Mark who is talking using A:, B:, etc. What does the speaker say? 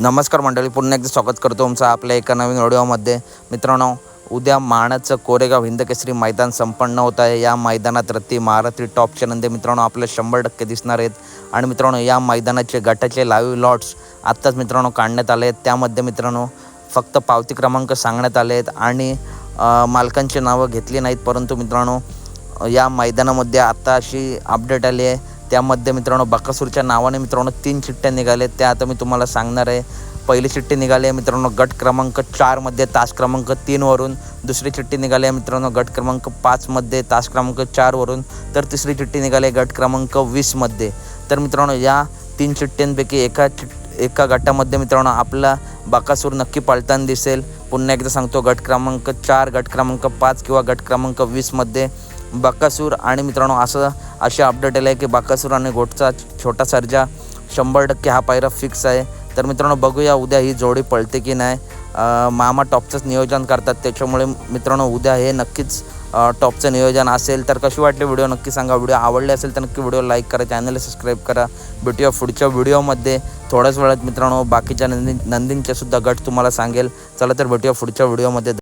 A: नमस्कार मंडळी पुन्हा एकदा स्वागत करतो तुमचं आपल्या एका नवीन व्हिडिओमध्ये मित्रांनो उद्या माणाचं कोरेगाव हिंदकेसरी मैदान संपन्न होत आहे. या मैदानात रत्ती महारात्री टॉपचे नंदे मित्रांनो आपल्या शंभर टक्के दिसणार आहेत. आणि मित्रांनो या मैदानाचे गटाचे लाईव्ह लॉट्स आत्ताच मित्रांनो काढण्यात आले आहेत. त्यामध्ये मित्रांनो फक्त पावती क्रमांक सांगण्यात आले आहेत आणि मालकांची नावं घेतली नाहीत. परंतु मित्रांनो या मैदानामध्ये आत्ता अशी अपडेट आली आहे. त्यामध्ये मित्रांनो बकासूरच्या नावाने मित्रांनो तीन चिठ्ठ्या निघाल्या त्या आता मी तुम्हाला सांगणार आहे. पहिली चिठ्ठी निघाली आहे मित्रांनो गट क्रमांक चारमध्ये तास क्रमांक तीनवरून दुसरी चिठ्ठी निघाली आहे मित्रांनो गट क्रमांक पाचमध्ये तास क्रमांक चारवरून तर तिसरी चिठ्ठी निघाली आहे गट क्रमांक वीसमध्ये तर मित्रांनो या तीन चिठ्ठ्यांपैकी एका चिठ एका गटामध्ये मित्रांनो आपला बाकासूर नक्की पाळताना दिसेल. पुन्हा एकदा सांगतो गट क्रमांक चार गट क्रमांक पाच किंवा गट क्रमांक वीसमध्ये बाकासूर आणि मित्रांनो असं असे अपडेट आले आहे की बाकासूर आणि गोटचा छोटा सर्जा शंभर टक्के हा पायरा फिक्स आहे. तर मित्रांनो बघूया उद्या ही जोडी पळते की नाही. मामा टॉपचंच नियोजन करतात. त्याच्यामुळे मित्रांनो उद्या हे नक्कीच टॉपचं नियोजन असेल. तर कशी वाटली व्हिडिओ नक्की सांगा. व्हिडिओ आवडले असेल तर नक्की व्हिडिओ लाईक करा. चॅनलला सबस्क्राईब करा. भेटूया पुढच्या व्हिडिओमध्ये. थोड्याच वेळात मित्रांनो बाकीच्या नंदी नंदींचे सुद्धा गट तुम्हाला सांगेल. चला तर भेटूया पुढच्या व्हिडिओमध्ये.